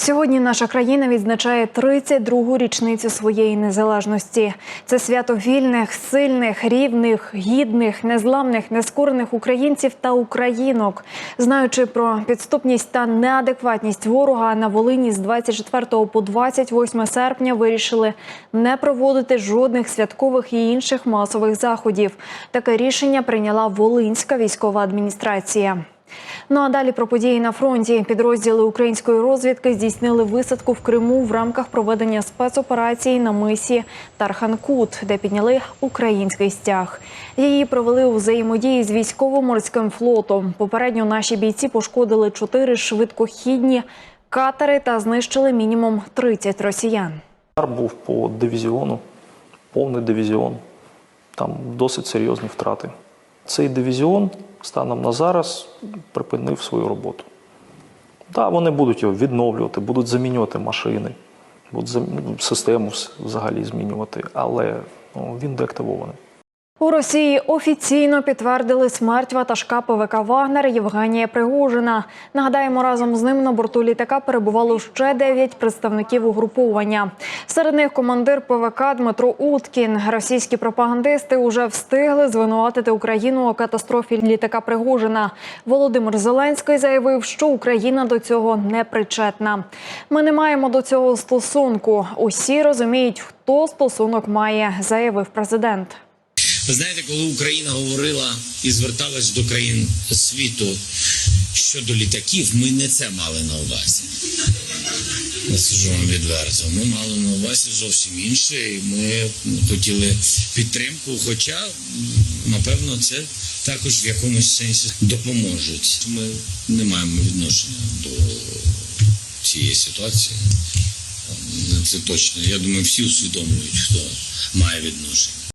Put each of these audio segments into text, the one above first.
Сьогодні наша країна відзначає 32-гу річницю своєї незалежності. Це свято вільних, сильних, рівних, гідних, незламних, нескорених українців та українок. Знаючи про підступність та неадекватність ворога на Волині з 24 по 28 серпня вирішили не проводити жодних святкових і інших масових заходів. Таке рішення прийняла Волинська військова адміністрація. Ну а далі про події на фронті. Підрозділи української розвідки здійснили висадку в Криму в рамках проведення спецоперації на мисі Тарханкут, де підняли український стяг. Її провели у взаємодії з військово-морським флотом. Попередньо наші бійці пошкодили чотири швидкохідні катери та знищили мінімум 30 росіян. Був по дивізіону, повний дивізіон. Там досить серйозні втрати. Цей дивізіон станом на зараз припинив свою роботу. Так, вони будуть його відновлювати, будуть замінювати машини, будуть систему взагалі змінювати, але ну, він деактивований. У Росії офіційно підтвердили смерть ватажка ПВК Вагнер Євгенія Пригожина. Нагадаємо, разом з ним на борту літака перебувало ще дев'ять представників угруповання. Серед них командир ПВК Дмитро Уткін. Російські пропагандисти уже встигли звинуватити Україну у катастрофі літака Пригожина. Володимир Зеленський заявив, що Україна до цього не причетна. Ми не маємо до цього стосунку. Усі розуміють, хто стосунок має, заявив президент. Ви знаєте, коли Україна говорила і зверталась до країн світу щодо літаків, ми не це мали на увазі. Я скажу вам відверто. Ми мали на увазі зовсім інше, і ми хотіли підтримку, хоча, напевно, це також в якомусь сенсі допоможуть. Ми не маємо відношення до цієї ситуації. Це точно. Я думаю, всі усвідомлюють, хто має відношення.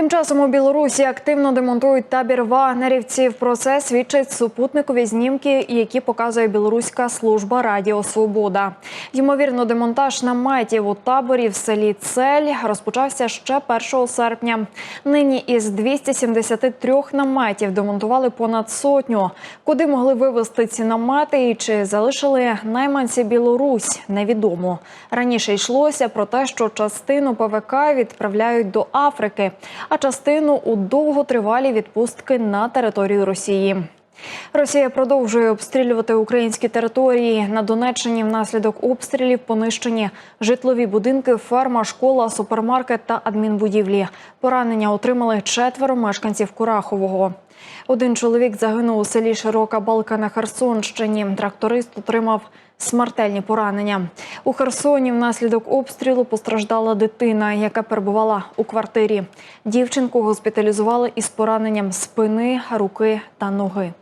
Тим часом у Білорусі активно демонтують табір вагнерівців. Про це свідчать супутникові знімки, які показує білоруська служба Радіо Свобода. Ймовірно, демонтаж наметів у таборі в селі Цель розпочався ще 1 серпня. Нині із 273 наметів демонтували понад сотню. Куди могли вивезти ці намети і чи залишили найманці Білорусь, невідомо. Раніше йшлося про те, що частину ПВК відправляють до Африки, а частину у довготривалі відпустки на територію Росії. Росія продовжує обстрілювати українські території. На Донеччині внаслідок обстрілів понищені житлові будинки, ферма, школа, супермаркет та адмінбудівлі. Поранення отримали четверо мешканців Курахового. Один чоловік загинув у селі Широка Балка на Херсонщині. Тракторист отримав смертельні поранення. У Херсоні внаслідок обстрілу постраждала дитина, яка перебувала у квартирі. Дівчинку госпіталізували із пораненням спини, руки та ноги.